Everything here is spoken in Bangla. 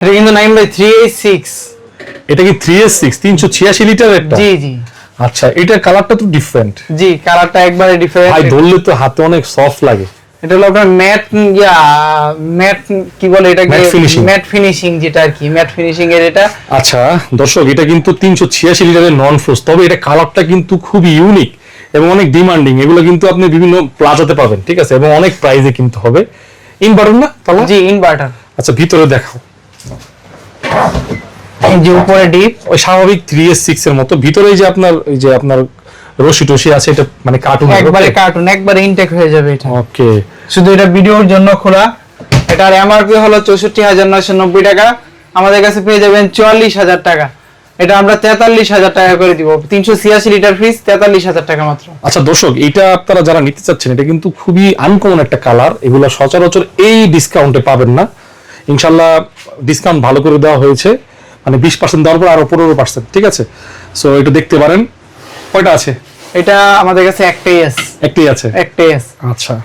এটা কিন্তু nine by three eight six এটা কি থ্রি এস সিক্স তিনশো ছিয়াশি লিটার একটা? জি জি। আচ্ছা এটার কালারটা তো ডিফারেন্ট জি কালারটা একবারে ভাই ধরলে তো হাতে অনেক সফট লাগে। এটা হলো আপনার ম্যাট ইয়া ম্যাট কি বলে এটাকে? ম্যাট ফিনিশিং যেটা আর কি ম্যাট ফিনিশিং এর এটা। আচ্ছা দর্শক এটা কিন্তু তিনশো ছিয়াশি লিটারের নন ফ্রোজ তবে এটা কালারটা কিন্তু খুব ইউনিক এবং অনেক ডিমান্ডিং এগুলো কিন্তু আপনি বিভিন্ন প্লাজাতে পাবেন ঠিক আছে? এবং অনেক প্রাইজে কিন্তু হবে। ইনভার্টার না তাহলে জি ইনভার্টার আচ্ছা ভিতরে দেখাও। যে উপরে ডিপ ওই স্বাভাবিক থ্রি এস সিক্স এর মতো। ভিতরে যে আপনার যে আপনার রশি টসি আছে এটা মানে কার্টুন একবারে কার্টুন একবারে ইনটেক হয়ে যাবে এটা। ওকে শুধু এটা ভিডিওর জন্য খোলা। এটার এমআরপি হলো চৌষট্টি হাজার নয়শো নব্বই টাকা। আমাদের কাছে পেয়ে যাবেন চুয়াল্লিশ হাজার টাকা। এটা আমরা তেতাল্লিশ হাজার টাকা করে দিব। তিনশো ছিয়াশি লিটার ফ্রিজ তেতাল্লিশ হাজার টাকা মাত্র। আচ্ছা দর্শক এটা আপনারা যারা নিতে চাচ্ছেন এটা কিন্তু খুবই আনকমন একটা কালার এগুলো সচরাচর এই ডিসকাউন্টে পাবেন না। ইনশাল্লাহ ডিসকাউন্ট ভালো করে দেওয়া হয়েছে। মানে বিশ পার্সেন্ট দেওয়ার পর আরও পনেরো পার্সেন্ট ঠিক আছে? সো এটা দেখতে পারেন। কয়টা আছে? এটা আমাদের কাছে একটাই আছে। একটাই আছে? একটাই আছে। আচ্ছা।